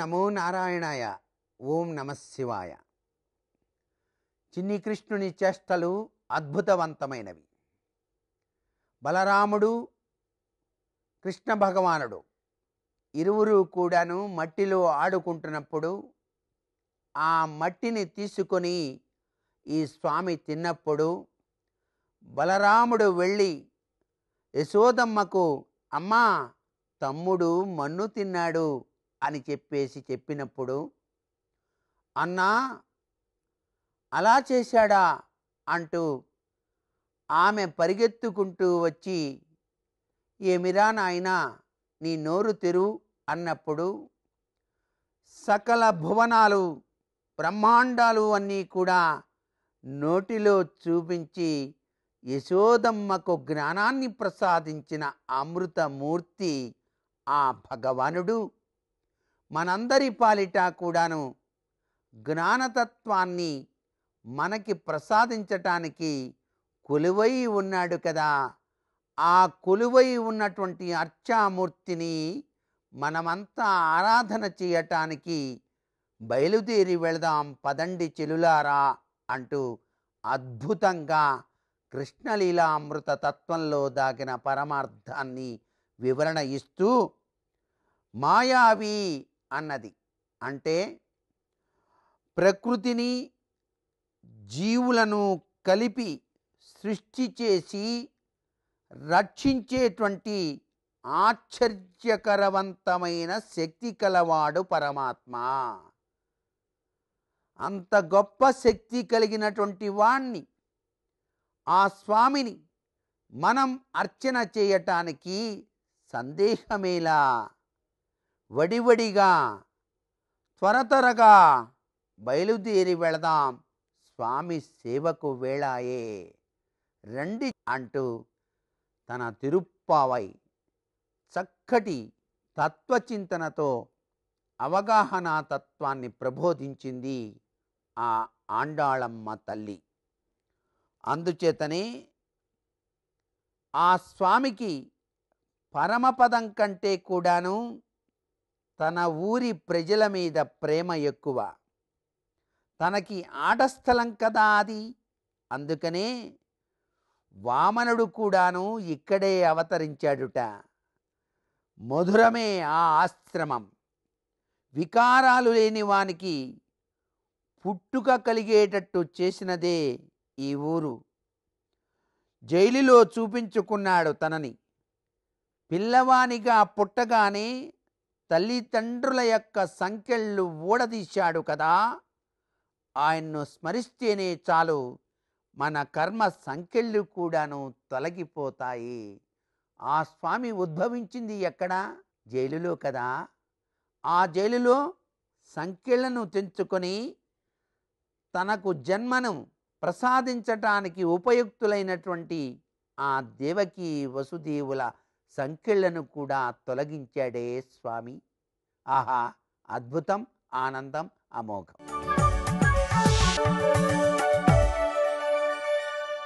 నమో నారాయణాయ. ఓం నమశివాయ చిన్ని కృష్ణుని చేష్టలు అద్భుతవంతమైనవి. బలరాముడు కృష్ణ భగవానుడు ఇరువురు కూడాను మట్టిలో ఆడుకుంటున్నప్పుడు ఆ మట్టిని తీసుకొని ఈ స్వామి తిన్నప్పుడు బలరాముడు వెళ్ళి యశోదమ్మకు అమ్మా తమ్ముడు మన్ను తిన్నాడు. అని చెప్పేసి చెప్పినప్పుడు అన్నా అలా చేశాడా? అంటూ ఆమె పరిగెత్తుకుంటూ వచ్చి ఏమిరా నాయనా నీ నోరు తెరు అన్నప్పుడు సకల భువనాలు బ్రహ్మాండాలు అన్నీ కూడా నోటిలో చూపించి యశోదమ్మకు జ్ఞానాన్ని ప్రసాదించిన అమృతమూర్తి ఆ భగవానుడు. మనందరి పాలిట కూడాను జ్ఞానతత్వాన్ని మనకి ప్రసాదించటానికి కొలువై ఉన్నాడు కదా. ఆ కొలువై ఉన్నటువంటి అర్చామూర్తిని మనమంతా ఆరాధన చేయటానికి బయలుదేరి వెళదాం పదండి చెలులారా అంటూ అద్భుతంగా కృష్ణలీలామృత తత్వంలో దాగిన పరమార్థాన్ని వివరణ ఇస్తూ మాయావి అన్నది. అంటే ప్రకృతిని జీవులను కలిపి సృష్టి చేసి రక్షించేటువంటి ఆశ్చర్యకరవంతమైన శక్తి కలవాడు పరమాత్మ. అంత గొప్ప శక్తి కలిగినటువంటి వాణ్ణి ఆ స్వామిని మనం అర్చన చేయటానికి సందేహమేలా వడివడిగా త్వర త్వరగా బయలుదేరి వెళదాం స్వామి సేవకు వేళాయే. రండి అంటూ తన తిరుప్పావై చక్కటి తత్వచింతనతో అవగాహన తత్వాన్ని ప్రబోధించింది ఆ ఆండాళమ్మ తల్లి. అందుచేతనే ఆ స్వామికి పరమపదం కంటే కూడాను తన ఊరి ప్రజల మీద ప్రేమ ఎక్కువ. తనకి ఆటస్థలం కదా అది. అందుకనే వామనుడు కూడాను ఇక్కడే అవతరించాడుట. మధురమే ఆ ఆశ్రమం. వికారాలు లేని వానికి పుట్టుక కలిగేటట్టు చేసినదే ఈ ఊరు. జైలులో చూపించుకున్నాడు తనని. పిల్లవానిగా పుట్టగానే తల్లిదండ్రుల యొక్క సంఖ్యలు ఊడదీశాడు కదా. ఆయన్ను స్మరిస్తేనే చాలు మన కర్మ సంఖ్యలు కూడాను తొలగిపోతాయి. ఆ స్వామి ఉద్భవించింది ఎక్కడ? జైలులో కదా. ఆ జైలులో సంఖ్యలను తెంచుకొని తనకు జన్మను ప్రసాదించటానికి ఉపయుక్తులైనటువంటి ఆ దేవకి వసుదేవుల సంఖ్యలను కూడా తొలగించాడే స్వామి. ఆహా అద్భుతం ఆనందం అమోఘం.